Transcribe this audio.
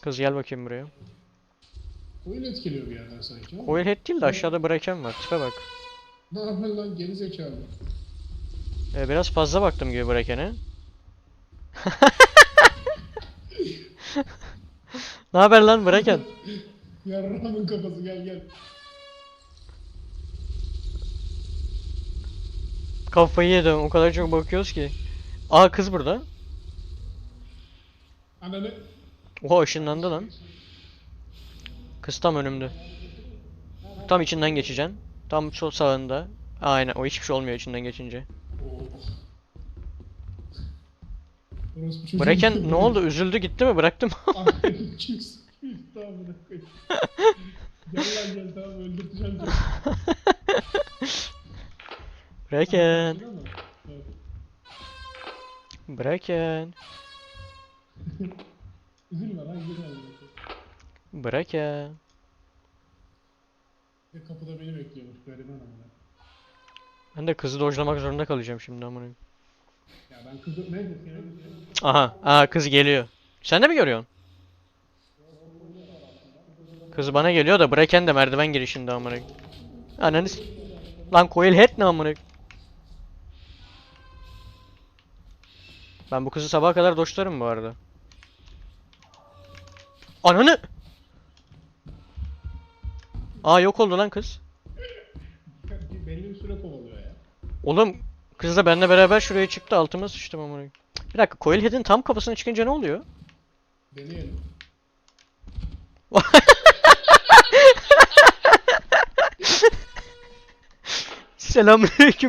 Kız gel bakayım buraya. Oyun etkiliyor bir yerden sanki ama. Coil head değil de aşağıda bırakan var. Tipe bak. Ne yapıyorsun lan geri zekalı. Ee, biraz fazla baktım gibi bırakene. ne haber lan bıraken? Yarramın kafası gel gel. Kafayı yedim. O kadar çok bakıyoruz ki. Aa kız burada. Ananı. Oha ışınlandı lan. Kız tam önümde. Tam içinden geçeceksin. Tam sol sağında. Aynen o hiçbir şey olmuyor içinden geçince. Bıraken ne oldu? Üzüldü gitti mi? Bıraktım. Tamam bırak. Gel lan gel tamam öldürteceğim seni. Bıraken. Üzülme lan gir lan. Bıraken. Ve kapıda beni bekliyormuş gariban ama. Ben de kızı dojlamak zorunda kalacağım şimdi amına. koyayım. Ya ben kızı ne dedim? Aha, aa kız geliyor. Sen de mi görüyorsun? Kız bana geliyor da Braken de merdiven girişinde amına. koyayım. Ananı s- Lan Coil Head ne amına? koyayım? Ben bu kızı sabaha kadar doşlarım bu arada. Ananı! Aa yok oldu lan kız. Belli bir süre kovalıyor ya. Oğlum kız da benimle beraber şuraya çıktı altıma sıçtım amına. Bir dakika Coil Head'in tam kafasına çıkınca ne oluyor? Deneyelim. Selamünaleyküm.